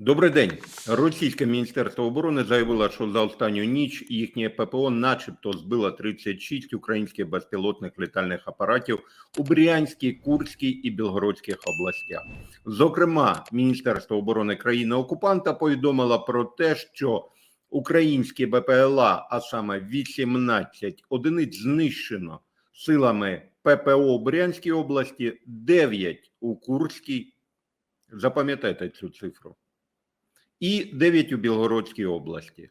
Добрий день. Російське міністерство оборони заявило, що за останню ніч їхнє ППО, начебто, збило 36 українських безпілотних літальних апаратів у Брянській, Курській і Білгородських областях. Зокрема, Міністерство оборони країни окупанта повідомило про те, що українські БПЛА, а саме 18 одиниць, знищено силами ППО у Брянській області, 9 у Курській. Запам'ятайте цю цифру і 9 у Білгородській області.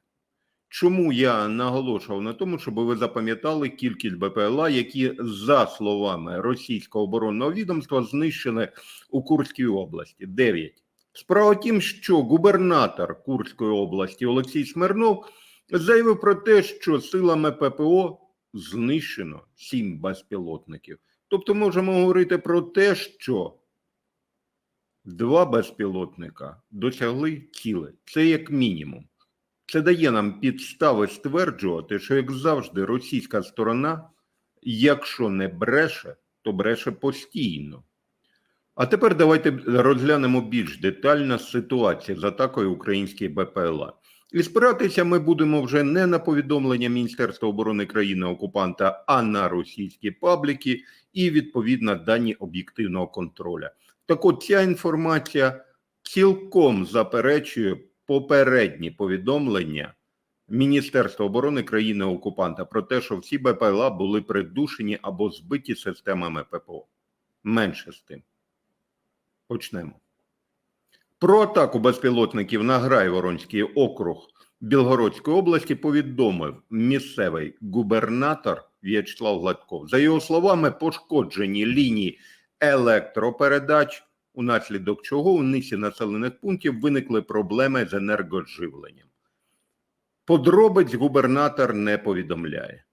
Чому я наголошував на тому, щоб ви запам'ятали кількість БПЛА, які, за словами російського оборонного відомства, знищили у Курській області? 9. Справа тім, що губернатор Курської області Олексій Смирнов заявив про те, що силами ППО знищено 7 безпілотників. Тобто можемо говорити про те, що Два безпілотника досягли цілей. Це як мінімум. Це дає нам підстави стверджувати, що, як завжди, російська сторона, якщо не бреше, то бреше постійно. А тепер давайте розглянемо більш детально ситуацію з атакою українських БПЛА. І спиратися ми будемо вже не на повідомлення Міністерства оборони країни окупанта, а на російські пабліки і відповідно дані об'єктивного контроля. Так от ця інформація цілком заперечує попередні повідомлення Міністерства оборони країни окупанта про те, що всі БПЛА були придушені або збиті системами ППО. Менше з тим. Почнемо. Про атаку безпілотників на Грайворонський округ Білгородської області повідомив місцевий губернатор В'ячеслав Гладков. За його словами, пошкоджені лінії електропередач, унаслідок чого у низці населених пунктів виникли проблеми з енергоживленням. Подробиць губернатор не повідомляє.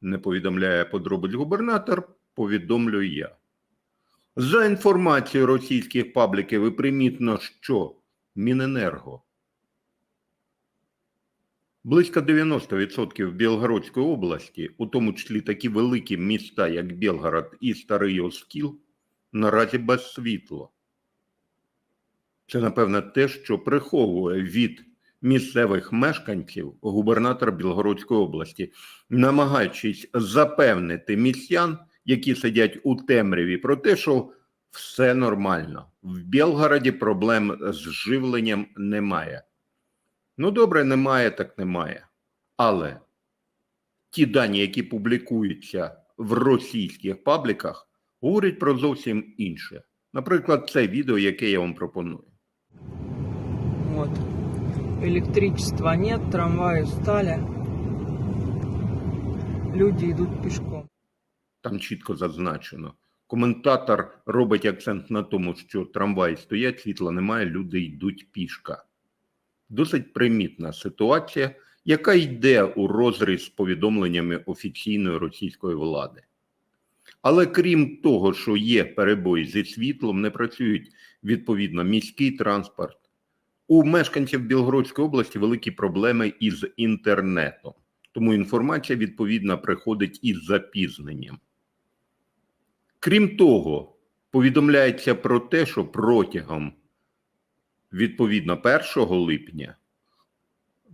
Не повідомляє подробиць губернатор, повідомлюю я. За інформацією російських пабліків і примітно, що Міненерго близько 90% Білгородської області, у тому числі такі великі міста, як Білгород і Старий Оскіл, наразі без світла. Це, напевно, те, що приховує від місцевих мешканців губернатор Білгородської області, намагаючись запевнити містян, які сидять у темряві, про те, що все нормально. В Білгороді проблем з живленням немає. Ну, добре, немає, так немає. Але ті дані, які публікуються в російських пабліках, говорять про зовсім інше. Наприклад, це відео, яке я вам пропоную. Вот. Электричества нет, трамваи встали. Люди идут пешком. Там чітко зазначено. Коментатор робить акцент на тому, що трамваї стоять, світла немає, люди йдуть пішка. Досить примітна ситуація, яка йде у розріз з повідомленнями офіційної російської влади. Але крім того, що є перебої зі світлом, не працюють відповідно міський транспорт. У мешканців Білгородської області великі проблеми із інтернетом, тому інформація відповідно приходить із запізненням. Крім того, повідомляється про те, що протягом відповідно 1 липня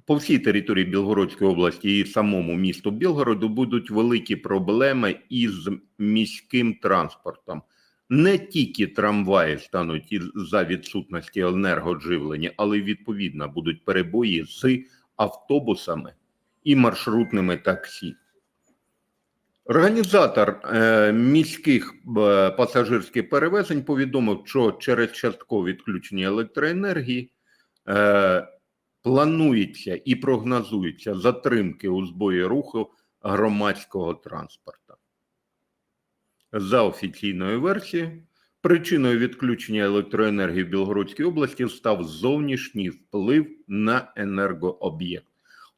по всій території Білгородської області і самому місту Білгороду будуть великі проблеми із міським транспортом. Не тільки трамваї стануть за відсутності енергодживлення, але й відповідно будуть перебої з автобусами і маршрутними таксі. Організатор е, міських е, пасажирських перевезень повідомив, що через часткове відключення електроенергії е, планується і прогнозується затримки у збої руху громадського транспорту. За офіційною версією, причиною відключення електроенергії в Білгородській області став зовнішній вплив на енергооб'єкт.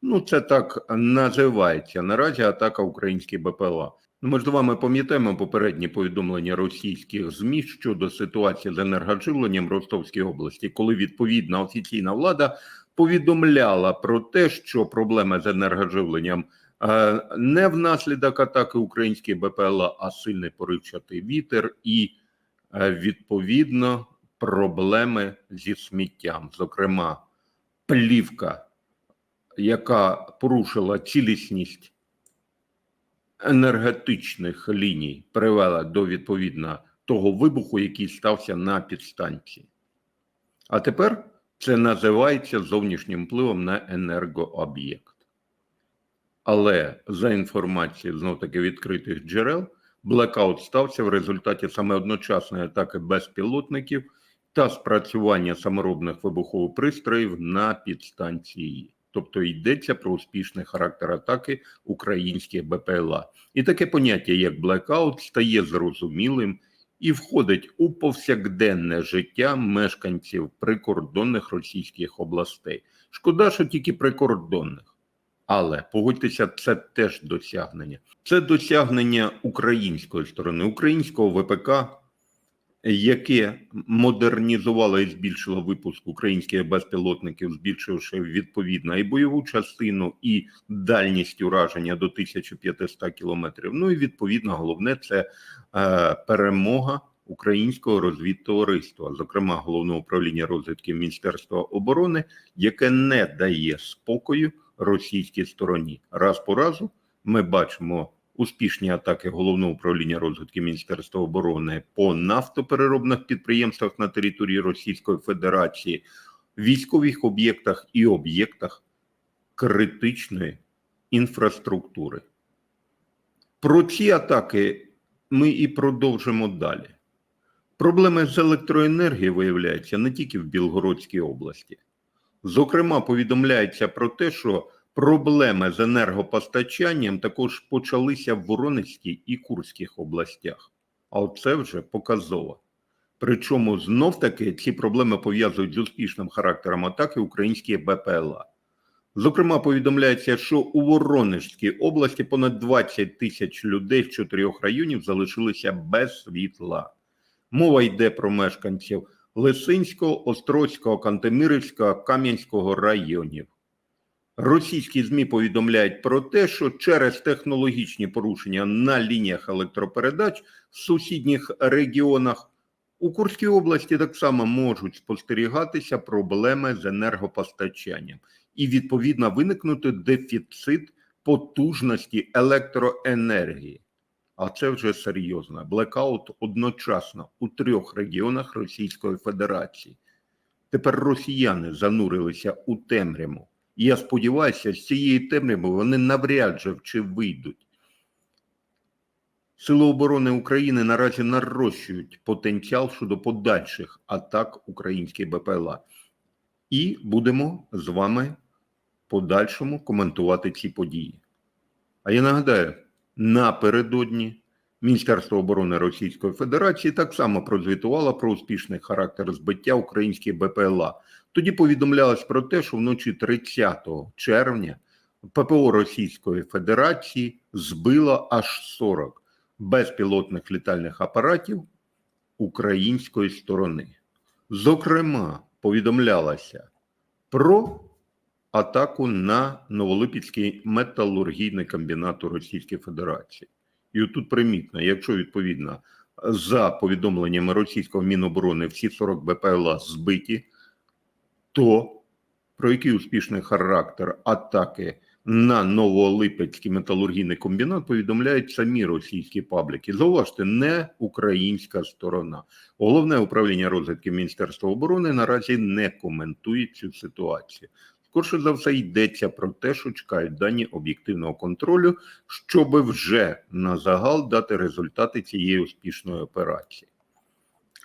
Ну, це так називається наразі атака українських БПЛА. Ну, ми з вами пам'ятаємо попередні повідомлення російських ЗМІ щодо ситуації з енергоживленням Ростовській області, коли відповідна офіційна влада повідомляла про те, що проблеми з енергоживленням е, не внаслідок атаки українських БПЛА, а сильний поривчатий вітер, і е, відповідно проблеми зі сміттям, зокрема, плівка, яка порушила цілісність енергетичних ліній, привела до відповідно того вибуху, який стався на підстанції. А тепер це називається зовнішнім впливом на енергооб'єкт. Але за інформацією знов таки відкритих джерел, блекаут стався в результаті саме одночасної атаки безпілотників та спрацювання саморобних вибухових пристроїв на підстанції. Тобто йдеться про успішний характер атаки українських БПЛА. І таке поняття, як блекаут, стає зрозумілим і входить у повсякденне життя мешканців прикордонних російських областей. Шкода, що тільки прикордонних. Але погодьтеся, це теж досягнення. Це досягнення української сторони, українського ВПК, яке модернізувало і збільшило випуск українських безпілотників, збільшивши відповідно і бойову частину, і дальність ураження до 1500 кілометрів. Ну і відповідно, головне це е, перемога українського розвідтовариства, зокрема головного управління розвідки Міністерства оборони, яке не дає спокою російській стороні. Раз по разу ми бачимо успішні атаки головного управління розвідки Міністерства оборони по нафтопереробних підприємствах на території Російської Федерації, військових об'єктах і об'єктах критичної інфраструктури. Про ці атаки ми і продовжимо далі. Проблеми з електроенергією виявляються не тільки в Білгородській області. Зокрема, повідомляється про те, що проблеми з енергопостачанням також почалися в Воронезькій і Курських областях. А оце вже показово. Причому знов таки ці проблеми пов'язують з успішним характером атаки українських БПЛА. Зокрема, повідомляється, що у Воронежській області понад 20 тисяч людей з чотирьох районів залишилися без світла. Мова йде про мешканців Лисинського, Острозького, Кантемирівського, Кам'янського районів. Російські ЗМІ повідомляють про те, що через технологічні порушення на лініях електропередач в сусідніх регіонах у Курській області так само можуть спостерігатися проблеми з енергопостачанням і відповідно виникнути дефіцит потужності електроенергії. А це вже серйозно. Блекаут одночасно у трьох регіонах Російської Федерації. Тепер росіяни занурилися у темряву. Я сподіваюся, з цієї темряви вони навряд же чи вийдуть. Сили оборони України наразі нарощують потенціал щодо подальших атак українських БПЛА. І будемо з вами подальшому коментувати ці події. А я нагадаю, напередодні Міністерство оборони Російської Федерації так само прозвітувало про успішний характер збиття українських БПЛА. Тоді повідомлялось про те, що вночі 30 червня ППО Російської Федерації збило аж 40 безпілотних літальних апаратів української сторони. Зокрема, повідомлялося про атаку на Новолипецький металургійний комбінат у Російській Федерації. І тут примітно, якщо відповідно за повідомленнями російського міноборони всі 40 БПЛА збиті, то про який успішний характер атаки на Новолипецький металургійний комбінат повідомляють самі російські пабліки. Зауважте, не українська сторона. Головне управління розвідки Міністерства оборони наразі не коментує цю ситуацію. Скорше за все йдеться про те, що чекають дані об'єктивного контролю, щоб вже на загал дати результати цієї успішної операції.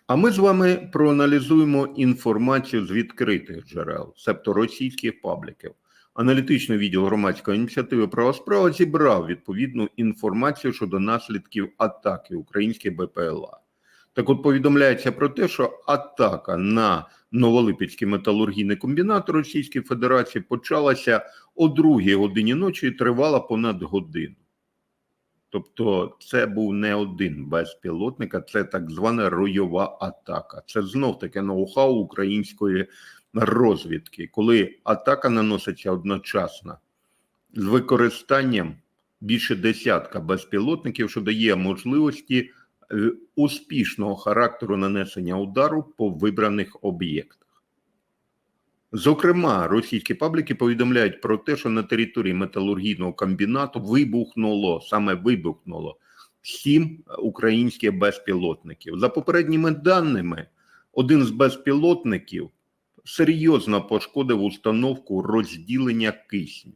А ми з вами проаналізуємо інформацію з відкритих джерел, себто російських пабліків. Аналітичний відділ громадської ініціативи права справа зібрав відповідну інформацію щодо наслідків атаки українських БПЛА. Так от повідомляється про те, що атака на Новолипецький металургійний комбінат Російської Федерації почалася о другій годині ночі і тривала понад годину. Тобто, це був не один безпілотник, а це так звана ройова атака. Це знов таке ноу-хау української розвідки, коли атака наноситься одночасно з використанням більше десятка безпілотників, що дає можливості успішного характеру нанесення удару по вибраних об'єктах. Зокрема, російські пабліки повідомляють про те, що на території металургійного комбінату вибухнуло, саме вибухнуло сім українських безпілотників. За попередніми даними, один з безпілотників серйозно пошкодив установку розділення кисню.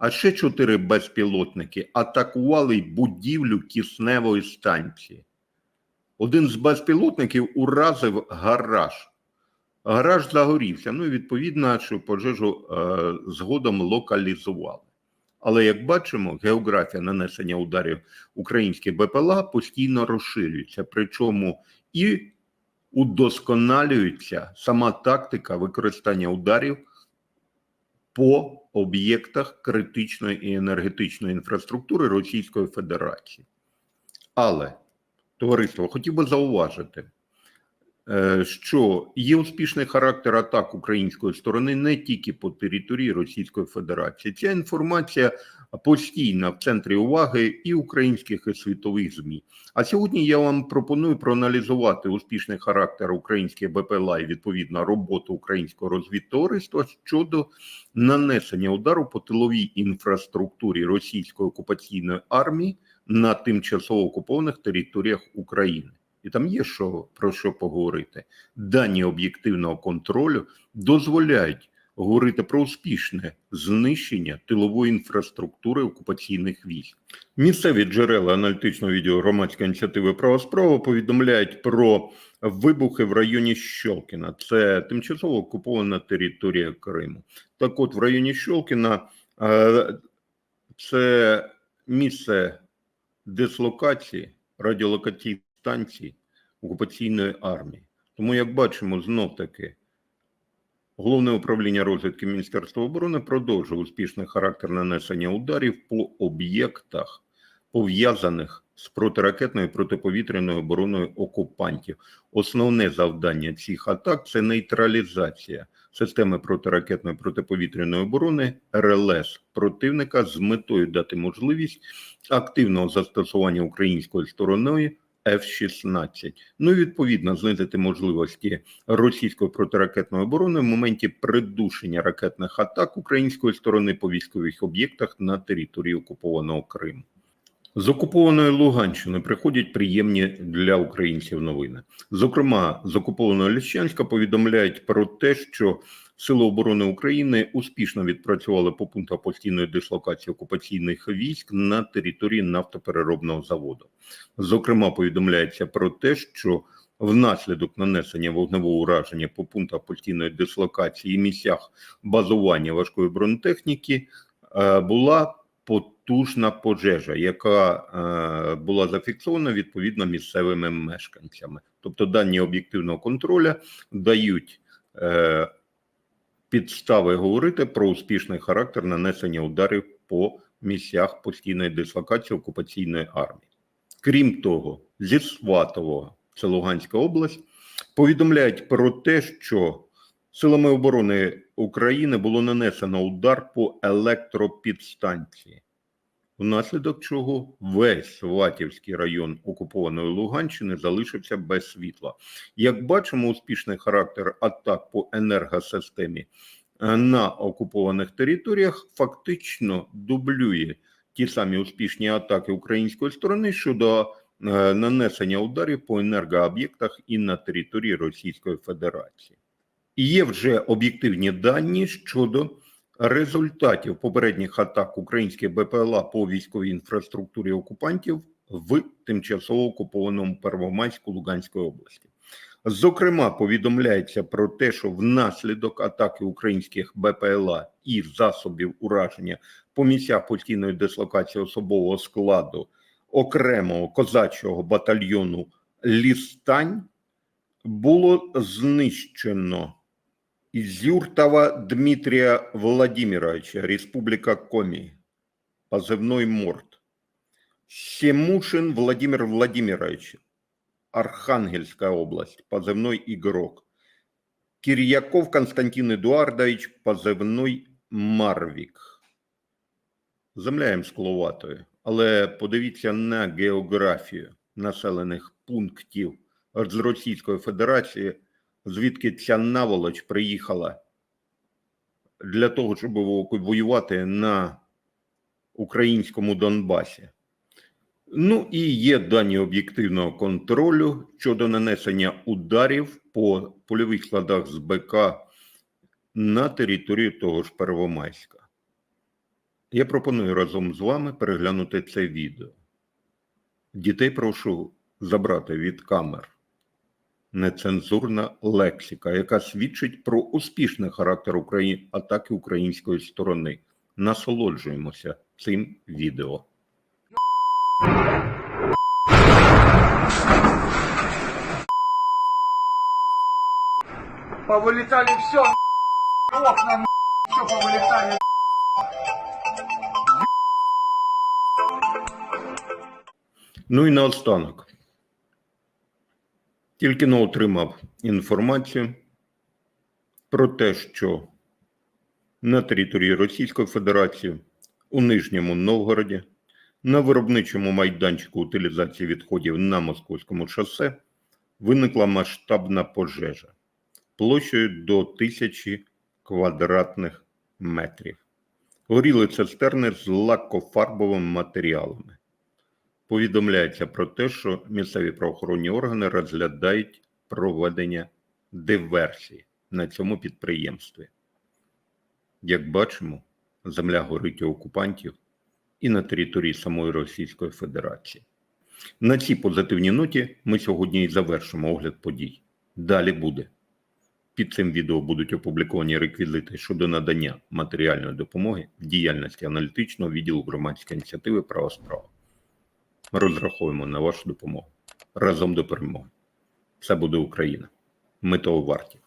А ще чотири безпілотники атакували будівлю кисневої станції. Один з безпілотників уразив гараж. Гараж загорівся. Ну і відповідно, що пожежу е, згодом локалізували. Але як бачимо, географія нанесення ударів українських БПЛА постійно розширюється, причому і удосконалюється сама тактика використання ударів по об'єктах критичної і енергетичної інфраструктури Російської Федерації. Але, товариство, хотів би зауважити, що є успішний характер атак української сторони не тільки по території Російської Федерації. Ця інформація постійно в центрі уваги і українських і світових ЗМІ. А сьогодні я вам пропоную проаналізувати успішний характер українських БПЛА і відповідно роботу українського розвідтовариства щодо нанесення удару по тиловій інфраструктурі російської окупаційної армії на тимчасово окупованих територіях України. І там є що про що поговорити. Дані об'єктивного контролю дозволяють говорити про успішне знищення тилової інфраструктури окупаційних військ. Місцеві джерела аналітичного відео громадської ініціативи Права справа повідомляють про вибухи в районі Щолкіна. Це тимчасово окупована територія Криму. Так, от в районі Щолкіна е, це місце дислокації радіолокаційних станцій окупаційної армії. Тому, як бачимо, знов таки Головне управління розвідки Міністерства оборони продовжує успішний характер нанесення ударів по об'єктах, пов'язаних з протиракетною і протиповітряною обороною окупантів. Основне завдання цих атак це нейтралізація системи протиракетної і протиповітряної оборони РЛС противника з метою дати можливість активного застосування українською стороною F-16. Ну і відповідно знизити можливості російської протиракетної оборони в моменті придушення ракетних атак української сторони по військових об'єктах на території окупованого Криму. З окупованої Луганщини приходять приємні для українців новини. Зокрема, з окупованого Ліщанська повідомляють про те, що Сили оборони України успішно відпрацювали по пунктах постійної дислокації окупаційних військ на території нафтопереробного заводу. Зокрема, повідомляється про те, що внаслідок нанесення вогневого ураження по пунктах постійної дислокації і місцях базування важкої бронетехніки е, була потужна пожежа, яка е, була зафіксована відповідно місцевими мешканцями. Тобто дані об'єктивного контролю дають е, підстави говорити про успішний характер нанесення ударів по місцях постійної дислокації окупаційної армії. Крім того, зі Сватового, це Луганська область, повідомляють про те, що силами оборони України було нанесено удар по електропідстанції, внаслідок чого весь Сватівський район окупованої Луганщини залишився без світла. Як бачимо, успішний характер атак по енергосистемі е, на окупованих територіях фактично дублює ті самі успішні атаки української сторони щодо е, нанесення ударів по енергооб'єктах і на території Російської Федерації. І є вже об'єктивні дані щодо результатів попередніх атак українських БПЛА по військовій інфраструктурі окупантів в тимчасово окупованому Первомайську Луганської області. Зокрема, повідомляється про те, що внаслідок атаки українських БПЛА і засобів ураження по місцях постійної дислокації особового складу окремого козачого батальйону Лістань було знищено Изюртова Дмитрия Владимировича, Республика Коми, позывной Морд. Семушин Владимир Владимирович, Архангельская область, позывной Игрок. Кирьяков Константин Эдуардович, позивний Марвік. Земля їм скловатою, але подивіться на географію. населених пунктів аж з Російської Федерації, звідки ця наволоч приїхала для того, щоб воювати на українському Донбасі. Ну і є дані об'єктивного контролю щодо нанесення ударів по польових складах з БК на території того ж Первомайська. Я пропоную разом з вами переглянути це відео. Дітей прошу забрати від камер нецензурна лексика, яка свідчить про успішний характер Украї... атаки української сторони. Насолоджуємося цим відео. Повылетали все, окна, все повылетали. Ну і наостанок. Тільки но отримав інформацію про те, що на території Російської Федерації у Нижньому Новгороді на виробничому майданчику утилізації відходів на Московському шосе виникла масштабна пожежа площею до тисячі квадратних метрів. Горіли цистерни з лакофарбовими матеріалами. Повідомляється про те, що місцеві правоохоронні органи розглядають проведення диверсії на цьому підприємстві. Як бачимо, земля горить у окупантів і на території самої Російської Федерації. На цій позитивній ноті ми сьогодні і завершимо огляд подій. Далі буде. Під цим відео будуть опубліковані реквізити щодо надання матеріальної допомоги в діяльності аналітичного відділу громадської ініціативи Права справа. Ми розраховуємо на вашу допомогу разом до перемоги. Це буде Україна. Ми того варті.